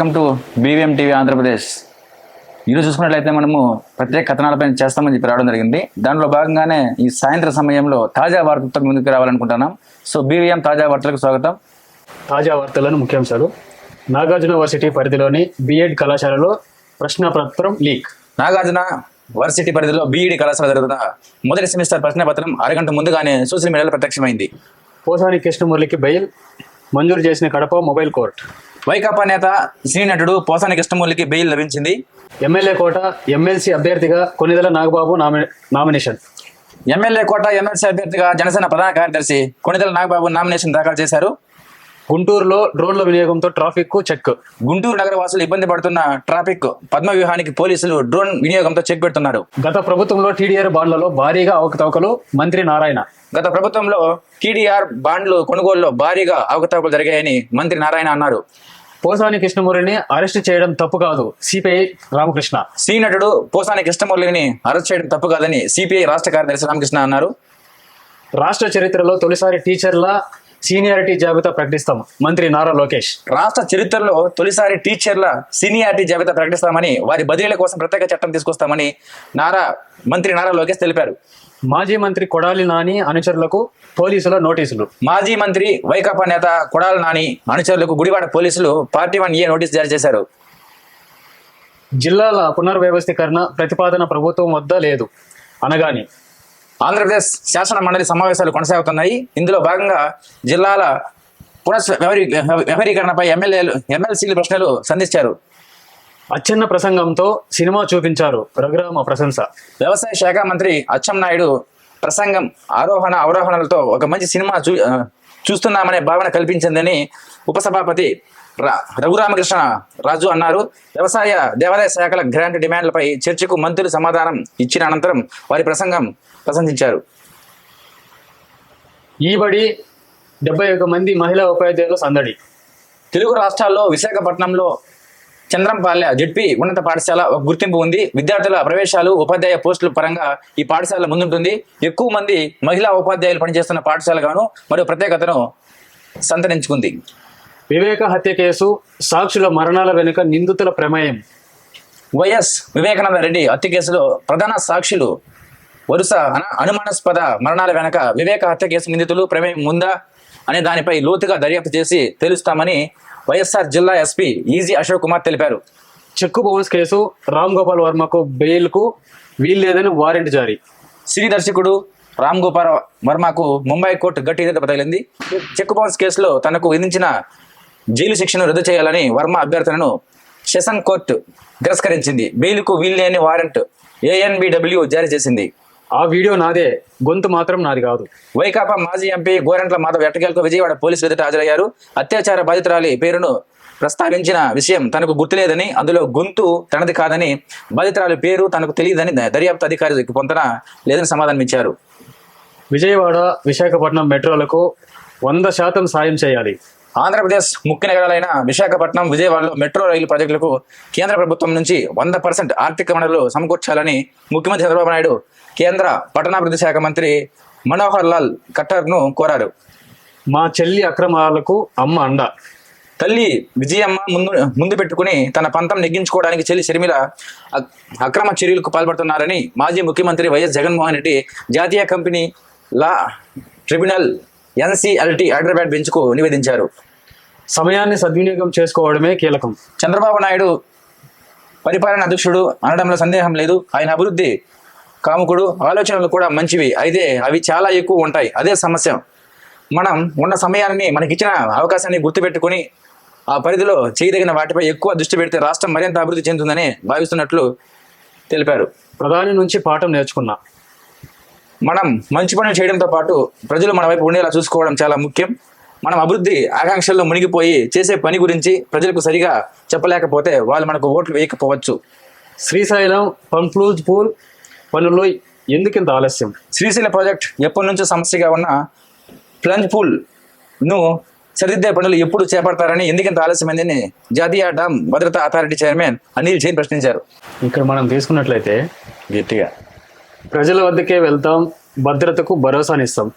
Welcome to BVM TV Andhra Pradesh. ఈరోజు చూసుకున్నట్లయితే మనము ప్రత్యేక కథనాలపై చేస్తామని చెప్పి రావడం జరిగింది. దానిలో భాగంగానే ఈ సాయంత్రం సమయంలో తాజా వార్తలతో ముందుకు రావాలనుకుంటున్నాం. సో బీవీఎం తాజా వార్తలకు స్వాగతం. తాజా వార్తలను ముఖ్యాంశాలు. నాగార్జున యూనివర్సిటీ పరిధిలోని బిఎడ్ కళాశాలలో ప్రశ్నపత్రం లీక్. నాగార్జున వర్సిటీ పరిధిలో బీఈడి కళాశాల జరుగుతున్న మొదటి సెమిస్టర్ ప్రశ్న పత్రం అరగంట ముందుగానే సోషల్ మీడియాలో ప్రత్యక్షమైంది. పోసాని కృష్ణమురళికి బెయిల్ మంజూరు చేసిన కడప మొబైల్ కోర్ట్. వైకాపా నేత సినీ నటుడు పోసాని కృష్ణమూర్తికి బెయిల్ లభించింది. ఎమ్మెల్యే కోట ఎమ్మెల్సీ అభ్యర్థిగా కొనిదెల నాగబాబు నామి నామినేషన్. ఎమ్మెల్యే కోట ఎమ్మెల్సీ అభ్యర్థిగా జనసేన ప్రధాన కార్యదర్శి కొణిదెల నాగబాబు నామినేషన్ దాఖలు చేశారు. గుంటూరులో డ్రోన్ల వినియోగంతో ట్రాఫిక్ చెక్. గుంటూరు నగర వాసులు ఇబ్బంది పడుతున్న ట్రాఫిక్ పద్మ వ్యూహానికి పోలీసులు డ్రోన్ వినియోగంతో చెక్ పెడుతున్నారు. గత ప్రభుత్వంలో టీడీఆర్ బాండ్లలో భారీగా అవకతవకలు మంత్రి నారాయణ. గత ప్రభుత్వంలో టీడీఆర్ బాండ్లు కొనుగోలులో భారీగా అవకతవకలు జరిగాయని మంత్రి నారాయణ అన్నారు. పోసాని కృష్ణమురళిని అరెస్ట్ చేయడం తప్పు కాదు. సిపిఐ రామకృష్ణ. సి నటుడు పోసాని కృష్ణమురళిని అరెస్ట్ చేయడం తప్పు కాదని సిపిఐ రాష్ట్ర కార్యదర్శి రామకృష్ణ అన్నారు. రాష్ట్ర చరిత్రలో తొలిసారి టీచర్ల సీనియారిటీ జాబితా ప్రకటిస్తాం. మంత్రి నారా లోకేష్. రాష్ట్ర చరిత్రలో తొలిసారి టీచర్ల సీనియారిటీ జాబితా ప్రకటిస్తామని వారి బదిలీల కోసం ప్రత్యేక చట్టం తీసుకొస్తామని నారా మంత్రి నారా లోకేష్ తెలిపారు. మాజీ మంత్రి కొడాలి నాని అనుచరులకు పోలీసుల నోటీసులు. మాజీ మంత్రి వైకాపా నేత కొడాల నాని అనుచరులకు గుడివాడ పోలీసులు పార్టీ వన్ ఏ నోటీస్ జారీ చేశారు. జిల్లాల పునర్వ్యవస్థీకరణ ప్రతిపాదన ప్రభుత్వం వద్ద లేదు. అనగాని ఆంధ్రప్రదేశ్ శాసన మండలి సమావేశాలు కొనసాగుతున్నాయి. ఇందులో భాగంగా జిల్లాల పునః వ్యవహరీ వ్యవహారీకరణపై ఎమ్మెల్యేలు ఎమ్మెల్సీలు ప్రశ్నలు సంధించారు. అచ్చెన్న ప్రసంగంతో సినిమా చూపించారు రఘురామ ప్రశంస. వ్యవసాయ శాఖ మంత్రి అచ్చెన్నాయుడు ప్రసంగం ఆరోహణ అవరోహణలతో ఒక మంచి సినిమా చూ చూస్తున్నామనే భావన కల్పించిందని ఉపసభాపతి రఘురామకృష్ణ రాజు అన్నారు. వ్యవసాయ దేవాదాయ శాఖల గ్రాంట్ డిమాండ్లపై చర్చకు మంత్రులు సమాధానం ఇచ్చిన అనంతరం వారి ప్రసంగం ప్రశంసించారు ఈబడి డెబ్బై ఒక మంది మహిళా ఉపాధ్యాయులు సందడి. తెలుగు రాష్ట్రాల్లో విశాఖపట్నంలో చంద్రంపాలె జడ్పీ ఉన్నత పాఠశాల ఒక గుర్తింపు ఉంది. విద్యార్థుల ప్రవేశాలు ఉపాధ్యాయ పోస్టుల పరంగా ఈ పాఠశాల ముందుంటుంది. ఎక్కువ మంది మహిళా ఉపాధ్యాయులు పనిచేస్తున్న పాఠశాలగాను మరియు ప్రత్యేకతను సంతరించుకుంది. వివేక హత్య కేసు సాక్షుల మరణాల వెనుక నిందితుల ప్రమేయం. వైఎస్ వివేకానంద రెడ్డి హత్య కేసులో ప్రధాన సాక్షులు వరుస అన- అనుమానాస్పద మరణాల వెనక వివేక హత్య కేసు నిందితులు ప్రమేయం ఉందా అనే దానిపై లోతుగా దర్యాప్తు చేసి తెలుస్తామని వైఎస్ఆర్ జిల్లా ఎస్పీ ఈజీ అశోక్ కుమార్ తెలిపారు. Cheque bounce case Ram Gopal వర్మకు బెయిల్కు వీల్లేదని వారెంట్ జారీ. సినీ దర్శకుడు రామ్ గోపాల్ వర్మకు ముంబై కోర్టు గట్టి ఎదుట తగిలింది చెక్ బౌన్స్ కేసులో తనకు విధించిన జైలు శిక్షను రద్దు చేయాలని వర్మ అభ్యర్థనను సెషన్ కోర్టు తిరస్కరించింది. బెయిల్కు వీల్లేని వారెంట్ ఏఎన్బిడబ్ల్యూ జారీ చేసింది. ఆ వీడియో నాదే. గొంతు మాత్రం నాది కాదు. వైకాపా మాజీ ఎంపీ గోరంట్ల మాధవ్ ఎట్టకేలకు విజయవాడ పోలీసులు ఎదుట హాజరయ్యారు. అత్యాచార బాధితురాలి పేరును ప్రస్తావించిన విషయం తనకు గుర్తులేదని అందులో గొంతు తనది కాదని బాధితురాలి పేరు తనకు తెలియదని దర్యాప్తు అధికారి పొంతన లేదని సమాధానం ఇచ్చారు విజయవాడ విశాఖపట్నం మెట్రోలకు వంద శాతం సాయం చేయాలి. ఆంధ్రప్రదేశ్ ముఖ్య నగరాలైన విశాఖపట్నం విజయవాడలో మెట్రో రైలు ప్రాజెక్టులకు కేంద్ర ప్రభుత్వం నుంచి వంద పర్సెంట్ ఆర్థిక వనరులు సమకూర్చాలని ముఖ్యమంత్రి చంద్రబాబు నాయుడు కేంద్ర పట్టణాభివృద్ధి శాఖ మంత్రి మనోహర్ లాల్ ఖట్టర్ను కోరారు. మా చెల్లి అక్రమాలకు అమ్మ అండ. తల్లి విజయమ్మ ముందు ముందు పెట్టుకుని తన పంతం నెగ్గించుకోవడానికి చెల్లి షర్మిల అక్- అక్రమ చర్యలకు పాల్పడుతున్నారని మాజీ ముఖ్యమంత్రి వైఎస్ జగన్మోహన్ రెడ్డి జాతీయ company law tribunal NCLT Hyderabad బెంచ్కు నివేదించారు. సమయాన్ని సద్వినియోగం చేసుకోవడమే కీలకం. చంద్రబాబు నాయుడు పరిపాలన అధ్యక్షుడు అనడంలో సందేహం లేదు. ఆయన అభివృద్ధి కాముకుడు ఆలోచనలు కూడా మంచివి. అయితే అవి చాలా ఎక్కువ ఉంటాయి. అదే సమస్య. మనం ఉన్న సమయాన్ని మనకిచ్చిన అవకాశాన్ని గుర్తుపెట్టుకుని ఆ పరిధిలో చేయదగిన వాటిపై ఎక్కువ దృష్టి పెడితే రాష్ట్రం మరింత అభివృద్ధి చెందుతుందని భావిస్తున్నట్లు తెలిపారు. ప్రధాని నుంచి పాఠం నేర్చుకున్నా. మనం మంచి పనులు చేయడంతో పాటు ప్రజలు మన వైపు ఉండేలా చూసుకోవడం చాలా ముఖ్యం. మనం అభివృద్ధి ఆకాంక్షల్లో మునిగిపోయి చేసే పని గురించి ప్రజలకు సరిగా చెప్పలేకపోతే వాళ్ళు మనకు ఓట్లు వేయకపోవచ్చు. శ్రీశైలం పంప్లూజ్ పూల్ పనులు ఎందుకింత ఆలస్యం? శ్రీశైల ప్రాజెక్ట్ ఎప్పటి నుంచో సమస్యగా ఉన్న ప్లంజ్ పూల్ను సరిదిద్దే పనులు ఎప్పుడు చేపడతారని ఎందుకింత ఆలస్యమైందని జాతీయ డామ్ భద్రతా అథారిటీ చైర్మన్ అనిల్ జైన్ ప్రశ్నించారు. ఇక్కడ మనం తీసుకున్నట్లయితే గట్టిగా. ప్రజల వద్దకే వెళ్తాం భద్రతకు భరోసానిస్తాం.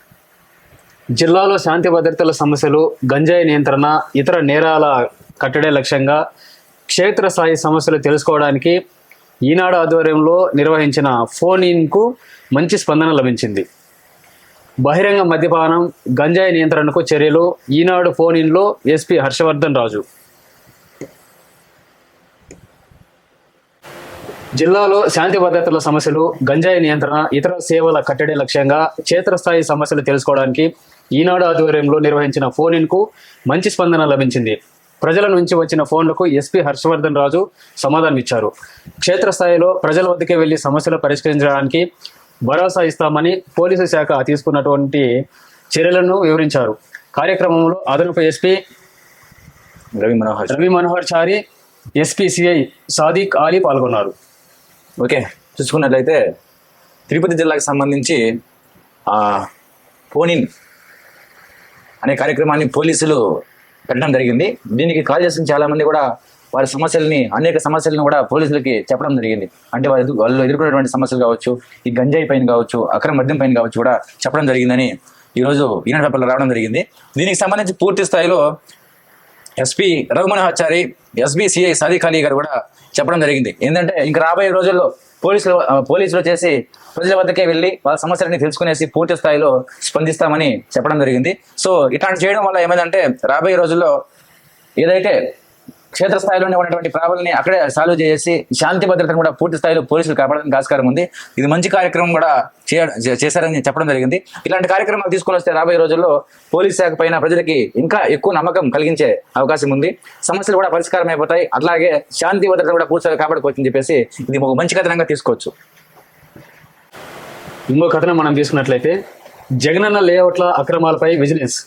జిల్లాలో శాంతి భద్రతల సమస్యలు గంజాయి నియంత్రణ ఇతర నేరాల కట్టడే లక్ష్యంగా క్షేత్రస్థాయి సమస్యలు తెలుసుకోవడానికి ఈనాడు ఆధ్వర్యంలో నిర్వహించిన ఫోన్ ఇన్కు మంచి స్పందన లభించింది. బహిరంగ మద్యపానం గంజాయి నియంత్రణకు చర్యలు ఈనాడు ఫోన్ ఇన్లో ఎస్పీ హర్షవర్ధన్ రాజు. జిల్లాలో శాంతి భద్రతల సమస్యలు గంజాయి నియంత్రణ ఇతర సేవల కట్టడి లక్ష్యంగా క్షేత్రస్థాయి సమస్యలు తెలుసుకోవడానికి ఈనాడు ఆధ్వర్యంలో నిర్వహించిన ఫోన్ ఇన్కు మంచి స్పందన లభించింది. ప్రజల నుంచి వచ్చిన ఫోన్లకు ఎస్పీ హర్షవర్ధన్ రాజు సమాధానం ఇచ్చారు. క్షేత్రస్థాయిలో ప్రజల వద్దకే వెళ్ళి సమస్యలు పరిష్కరించడానికి భరోసా ఇస్తామని పోలీసు శాఖ తీసుకున్నటువంటి చర్యలను వివరించారు. కార్యక్రమంలో అదనపు SP Ravi Manohar Ravi Manohar Chari SP CI Sadiq Ali పాల్గొన్నారు. ఓకే చూసుకున్నట్లయితే తిరుపతి జిల్లాకు సంబంధించి పోనిన్ ఫోనిన్ అనే కార్యక్రమాన్ని పోలీసులు పెట్టడం జరిగింది. దీనికి కాల్ చేసిన చాలా మంది కూడా వారి సమస్యల్ని అనేక సమస్యలను కూడా పోలీసులకి చెప్పడం జరిగింది. అంటే వాళ్ళు వాళ్ళు ఎదుర్కొనేటువంటి సమస్యలు కావచ్చు ఈ గంజాయి పైన కావచ్చు అక్రమ మద్యం పైన కావచ్చు కూడా చెప్పడం జరిగిందని ఈరోజు ఈనాడు పేపర్లో రావడం జరిగింది. దీనికి సంబంధించి పూర్తి స్థాయిలో SP Raghu Manohar Chari SB CI Sadiq Ali గారు కూడా చెప్పడం జరిగింది. ఏంటంటే ఇంకా రాబోయే రోజుల్లో పోలీసులు పోలీసులు చేసి ప్రజల వద్దకే వెళ్ళి వాళ్ళ సమస్యలని తెలుసుకునేసి పూర్తి స్థాయిలో స్పందిస్తామని చెప్పడం జరిగింది. సో ఇట్లాంటి చేయడం వల్ల ఏమైందంటే రాబోయే రోజుల్లో ఏదైతే క్షేత్రస్థాయిలోనే ఉన్నటువంటి ప్రాబ్లమ్ని అక్కడే సాల్వ్ చేసి శాంతి భద్రతను కూడా పూర్తి స్థాయిలో పోలీసులు కాపాడడానికి ఆస్కారం ఉంది. ఇది మంచి కార్యక్రమం కూడా చేశారని చెప్పడం జరిగింది. ఇలాంటి కార్యక్రమాలు తీసుకొని వస్తే రాబోయే రోజుల్లో పోలీస్ శాఖ పైన ప్రజలకి ఇంకా ఎక్కువ నమ్మకం కలిగించే అవకాశం ఉంది. సమస్యలు కూడా పరిష్కారం అయిపోతాయి. అట్లాగే శాంతి భద్రతను కూడా పూర్తిగా కాపాడుకోవచ్చని చెప్పేసి ఇది ఒక మంచి కథనంగా తీసుకోవచ్చు. ఇంకో కథనం మనం తీసుకున్నట్లయితే జగనన్న లేఅవుట్ల అక్రమాలపై విజిలెన్స్.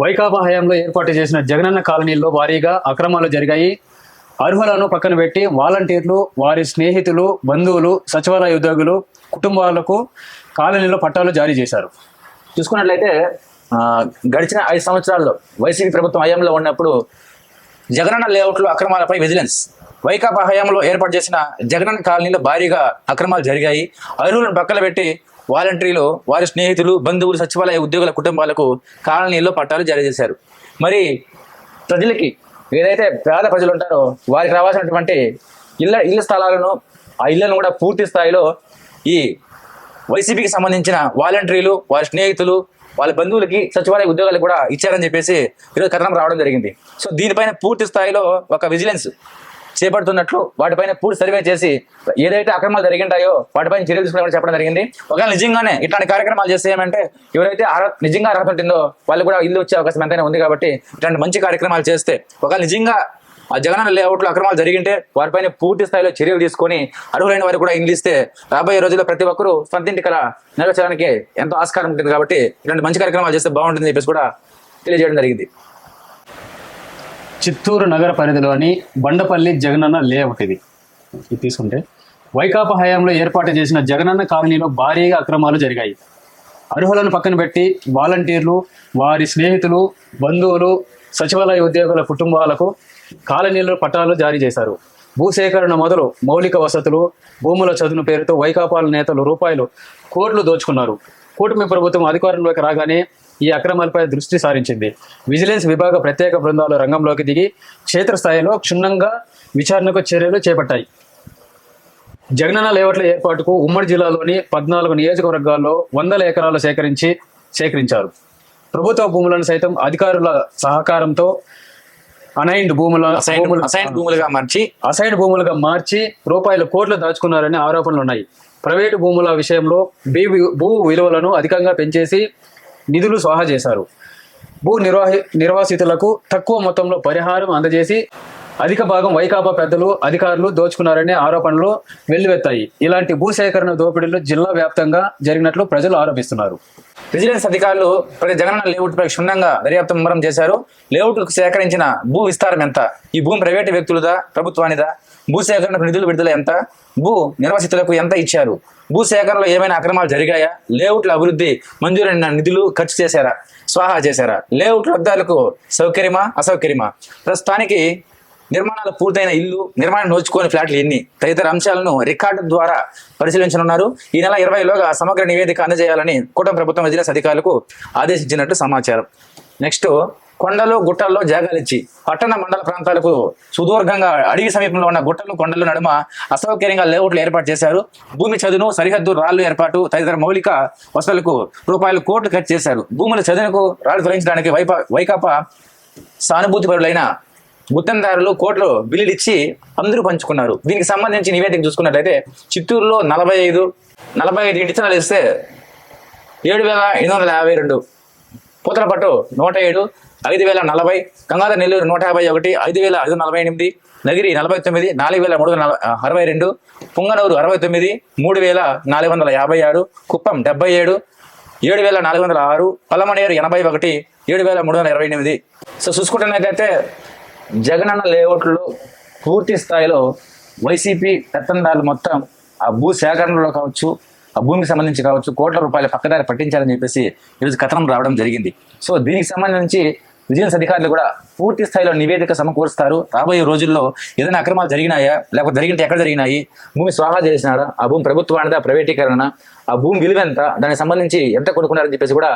వైకాపా హయాంలో ఏర్పాటు చేసిన జగనన్న కాలనీల్లో భారీగా అక్రమాలు జరిగాయి. అర్హులను పక్కన పెట్టి వాలంటీర్లు వారి స్నేహితులు బంధువులు సచివాలయ ఉద్యోగులు కుటుంబాలకు కాలనీలో పట్టాలు జారీ చేశారు. చూసుకున్నట్లయితే గడిచిన ఐదు సంవత్సరాల్లో వైసీపీ ప్రభుత్వం హయాంలో ఉన్నప్పుడు జగనన్న లేఅవుట్లో అక్రమాలపై విజిలెన్స్. వైకాపా హయాంలో ఏర్పాటు చేసిన జగనన్న కాలనీలో భారీగా అక్రమాలు జరిగాయి. అర్హులను పక్కన పెట్టి వాలంటరీలో వారి స్నేహితులు బంధువులు సచివాలయ ఉద్యోగుల కుటుంబాలకు కాలనీల్లో పట్టాలు జారీ చేశారు. మరి ప్రజలకి ఏదైతే పేద ప్రజలు ఉంటారో వారికి రావాల్సినటువంటి ఇళ్ళ ఇళ్ళ స్థలాలను ఆ ఇళ్ళను కూడా పూర్తి స్థాయిలో ఈ వైసీపీకి సంబంధించిన వాలంటీర్లు వారి స్నేహితులు వాళ్ళ బంధువులకి సచివాలయ ఉద్యోగాలు కూడా ఇచ్చారని చెప్పేసి ఈరోజు కథనం రావడం జరిగింది. సో దీనిపైన పూర్తి స్థాయిలో ఒక విజిలెన్స్ చేపడుతున్నట్లు వాటిపైన పూర్తి సర్వే చేసి ఏదైతే అక్రమాలు జరిగింటాయో వాటిపైన చర్యలు తీసుకున్నామని చెప్పడం జరిగింది. ఒకవేళ నిజంగానే ఇట్లాంటి కార్యక్రమాలు చేస్తే ఏమంటే ఎవరైతే నిజంగా అర్హత ఉంటుందో వాళ్ళు కూడా ఇల్లు వచ్చే అవకాశం ఎంతైనా ఉంది కాబట్టి ఇట్లాంటి మంచి కార్యక్రమాలు చేస్తే ఒకవేళ నిజంగా ఆ జగనన్న లేఅవుట్లో అక్రమాలు జరిగింటే వారిపైన పూర్తి స్థాయిలో చర్యలు తీసుకొని అర్హులైన వారు కూడా ఇంగ్లీస్తే రాబోయే రోజుల్లో ప్రతి ఒక్కరూ సొంత ఇంటి నెరవేర్చడానికి ఎంతో ఆస్కారం ఉంటుంది కాబట్టి ఇలాంటి మంచి కార్యక్రమాలు చేస్తే బాగుంటుంది చెప్పేసి కూడా తెలియజేయడం జరిగింది. చిత్తూరు నగర పరిధిలోని బండపల్లి జగనన్న లేఅవుట్ ఇది. ఇది తీసుకుంటే వైకాపా హయాంలో ఏర్పాటు చేసిన జగనన్న కాలనీలో భారీగా అక్రమాలు జరిగాయి. అర్హులను పక్కన పెట్టి వాలంటీర్లు వారి స్నేహితులు బంధువులు సచివాలయ ఉద్యోగుల కుటుంబాలకు కాలనీలో పట్టాలు జారీ చేశారు. భూసేకరణ మొదలు మౌలిక వసతులు భూముల చదును పేరుతో వైకాపాల నేతలు రూపాయలు కోట్లు దోచుకున్నారు. కూటమి ప్రభుత్వం అధికారంలోకి రాగానే ఈ అక్రమాలపై దృష్టి సారించింది. విజిలెన్స్ విభాగ ప్రత్యేక బృందాలు రంగంలోకి దిగి క్షేత్రస్థాయిలో క్షుణ్ణంగా విచారణకు చర్యలు చేపట్టాయి. జగనన్న లేఅవుట్ల ఏర్పాటుకు ఉమ్మడి జిల్లాలోని పద్నాలుగు నియోజకవర్గాల్లో వందల ఎకరాలు సేకరించి సేకరించారు. ప్రభుత్వ భూములను సైతం అధికారుల సహకారంతో అనైన్డ్ భూముల భూములుగా మార్చి అసైన్ భూములుగా మార్చి రూపాయల కోట్లు దాచుకున్నారని ఆరోపణలు ఉన్నాయి ప్రైవేటు భూముల విషయంలో భూ భూ విలువలను అధికంగా పెంచేసి నిధులు స్వాహా చేశారు. భూ నిర్వాహి నిర్వాసితులకు తక్కువ మొత్తంలో పరిహారం అందజేసి అధిక భాగం వైకాపా పెద్దలు అధికారులు దోచుకున్నారనే ఆరోపణలు వెల్లువెత్తాయి. ఇలాంటి భూసేకరణ దోపిడీలు జిల్లా వ్యాప్తంగా జరిగినట్లు ప్రజలు ఆరోపిస్తున్నారు. విజిలెన్స్ అధికారులు ప్రతి జగనన్న లేఅవుట్ పై క్షుణ్ణంగా దర్యాప్తు ముమ్మరం చేశారు. లేఅవుట్కు సేకరించిన భూ విస్తారం ఎంత? ఈ భూమి ప్రైవేటు వ్యక్తులదా? ప్రభుత్వానిదా? భూ సేకరణకు నిధులు విడుదల ఎంత? భూ నిర్వాసితులకు ఎంత ఇచ్చారు? భూసేకరణలో ఏమైనా అక్రమాలు జరిగాయా? లేఅవుట్ల అభివృద్ధి మంజూరైన నిధులు ఖర్చు చేశారా? స్వాహా చేశారా? లేఅవుట్ లబ్ధాలకు సౌకర్యమా? అసౌకర్యమా? ప్రస్తుతానికి నిర్మాణాలు పూర్తయిన ఇల్లు నిర్మాణం నోచుకోని ఫ్లాట్లు ఎన్ని? తదితర అంశాలను రికార్డు ద్వారా పరిశీలించనున్నారు. ఈ నెల ఇరవైలోగా సమగ్ర నివేదిక అందజేయాలని కూటమి ప్రభుత్వం విజిలెన్స్ అధికారులకు ఆదేశించినట్టు సమాచారం. నెక్స్ట్ కొండలు గుట్టల్లో జాగాలు ఇచ్చి పట్టణ మండల ప్రాంతాలకు సుదూర్ఘంగా అడవి సమీపంలో ఉన్న గుట్టలు కొండలు నడుమ అసౌకర్యంగా లేఅవుట్లు ఏర్పాటు చేశారు. భూమి చదును సరిహద్దు రాళ్ళు ఏర్పాటు తదితర మౌలిక వసతులకు రూపాయలు కోట్లు ఖర్చు చేశారు. భూముల చదునుకు రాళ్ళు తొలగించడానికి వైపా వైకాపా సానుభూతి పరులైన గుత్తందారులు కోట్లు బిల్లులు ఇచ్చి అందరూ పంచుకున్నారు. దీనికి సంబంధించి నివేదిక చూసుకున్నట్లయితే చిత్తూరులో నలభై ఐదు నలభై ఐదు ఇంటితనాలు ఇస్తే ఏడు వేల ఎనిమిది వందల యాభై రెండు పూతలపట్టు నూట ఏడు ఐదు వేల నలభై గంగాధర నెల్లూరు నూట యాభై ఒకటి ఐదు వేల ఐదు నలభై ఎనిమిది నగిరి నలభై తొమ్మిది నాలుగు వేల మూడు వందల అరవై రెండు పుంగనూరు అరవై తొమ్మిది మూడు వేల నాలుగు వందల యాభై ఆరు కుప్పం డెబ్బై ఏడు ఏడు వేల నాలుగు వందల ఆరు పలమనేరు ఎనభై ఒకటి ఏడు వేల మూడు వందల ఇరవై ఎనిమిది. సో చూసుకుంటున్నట్లయితే జగనన్న లేఅవుట్లో పూర్తి స్థాయిలో వైసీపీ పెత్తందారులు మొత్తం ఆ భూ సేకరణలో కావచ్చు ఆ భూమికి సంబంధించి కావచ్చు కోట్ల రూపాయల పక్కదారి పట్టించాలని చెప్పేసి ఈరోజు కథనం రావడం జరిగింది. సో దీనికి సంబంధించి విజిలెన్స్ అధికారులు కూడా పూర్తి స్థాయిలో నివేదిక సమకూరుస్తారు. రాబోయే రోజుల్లో ఏదైనా అక్రమాలు జరిగినాయా? లేకపోతే జరిగింటే ఎక్కడ జరిగినాయి? భూమి స్వాహా చేసినారా ఆ భూమి ప్రభుత్వానిదా ప్రైవేటీకరణ ఆ భూమి విలువ ఎంత? దానికి సంబంధించి ఎంత కొనుక్కున్నారని చెప్పేసి కూడా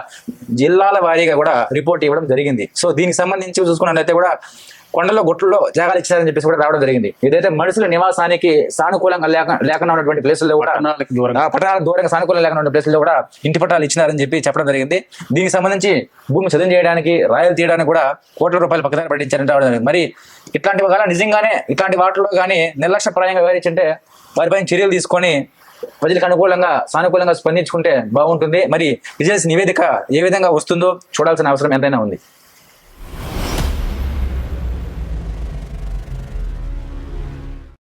జిల్లాల వారీగా కూడా రిపోర్ట్ ఇవ్వడం జరిగింది. సో దీనికి సంబంధించి చూసుకున్నట్లయితే కూడా కొండలో గుట్టల్లో జాగాలు ఇచ్చారని చెప్పేసి కూడా రావడం జరిగింది. ఏదైతే మనుషుల నివాసానికి సానుకూలంగా లేక లేకుండా ఉన్నటువంటి ప్లేసుల్లో కూడా పట్టణాలకు దూరంగా. సానుకూలంగా లేకుండా ఉన్న ప్లేసుల్లో కూడా ఇంటి పట్టాలు ఇచ్చినారని చెప్పి చెప్పడం జరిగింది. దీనికి సంబంధించి భూమి చదువు చేయడానికి రాయలు తీయడానికి కూడా కోట్ల రూపాయలు పక్కదారి పట్టించారని రావడం జరిగింది. మరి ఇట్లాంటివి కానీ నిజంగానే ఇట్లాంటి వాటిలో కానీ నిర్లక్ష్యప్రాయంగా వ్యవహరించంటే వారిపైన చర్యలు తీసుకొని ప్రజలకు అనుకూలంగా సానుకూలంగా స్పందించుకుంటే బాగుంటుంది. మరి విజిలెన్స్ నివేదిక ఏ విధంగా వస్తుందో చూడాల్సిన అవసరం ఎంతైనా ఉంది.